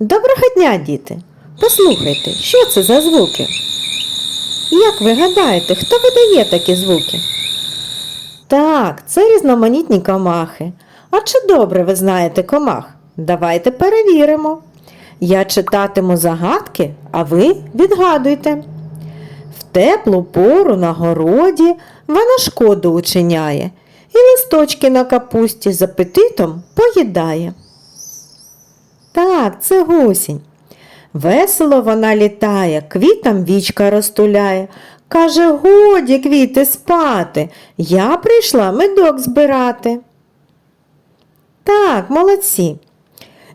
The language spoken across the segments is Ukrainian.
Доброго дня, діти! Послухайте, що це за звуки? Як ви гадаєте, хто видає такі звуки? Так, це різноманітні комахи. А чи добре ви знаєте комах? Давайте перевіримо. Я читатиму загадки, а ви відгадуйте. В теплу пору на городі вона шкоду учиняє і листочки на капусті з апетитом поїдає. Так, це гусінь. Весело вона літає, квітам вічка розтуляє. Каже, годі квіти спати, я прийшла медок збирати. Так, молодці.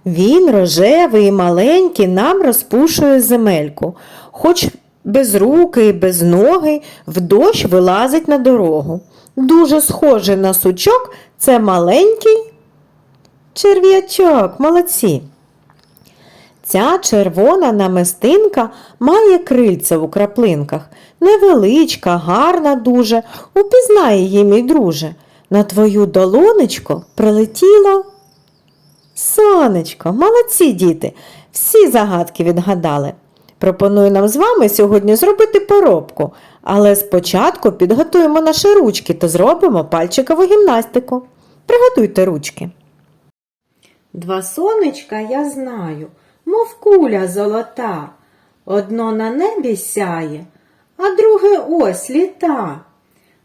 Він рожевий і маленький нам розпушує земельку, хоч без руки і без ноги в дощ вилазить на дорогу. Дуже схожий на сучок це маленький черв'ячок, молодці. Ця червона намистинка має крильця у краплинках. Невеличка, гарна дуже, упізнай її, мій друже. На твою долонечко прилетіло сонечко. Молодці діти, всі загадки відгадали. Пропоную нам з вами сьогодні зробити поробку, але спочатку підготуємо наші ручки та зробимо пальчикову гімнастику. Приготуйте ручки. Два сонечка я знаю, мов куля золота. Одно на небі сяє, а друге ось літа.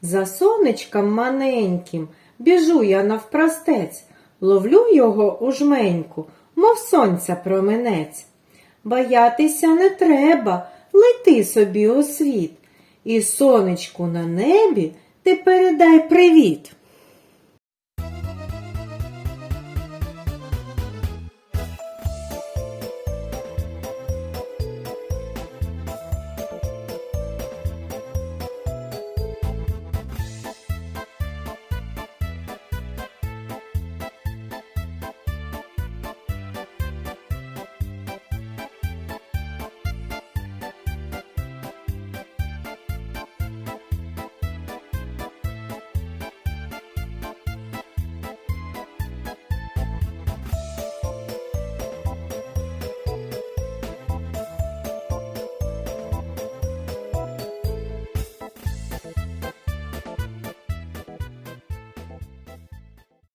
За сонечком маленьким біжу я навпростець, ловлю його у жменьку, мов сонця променець. Боятися не треба, лети собі у світ, і сонечку на небі ти передай привіт.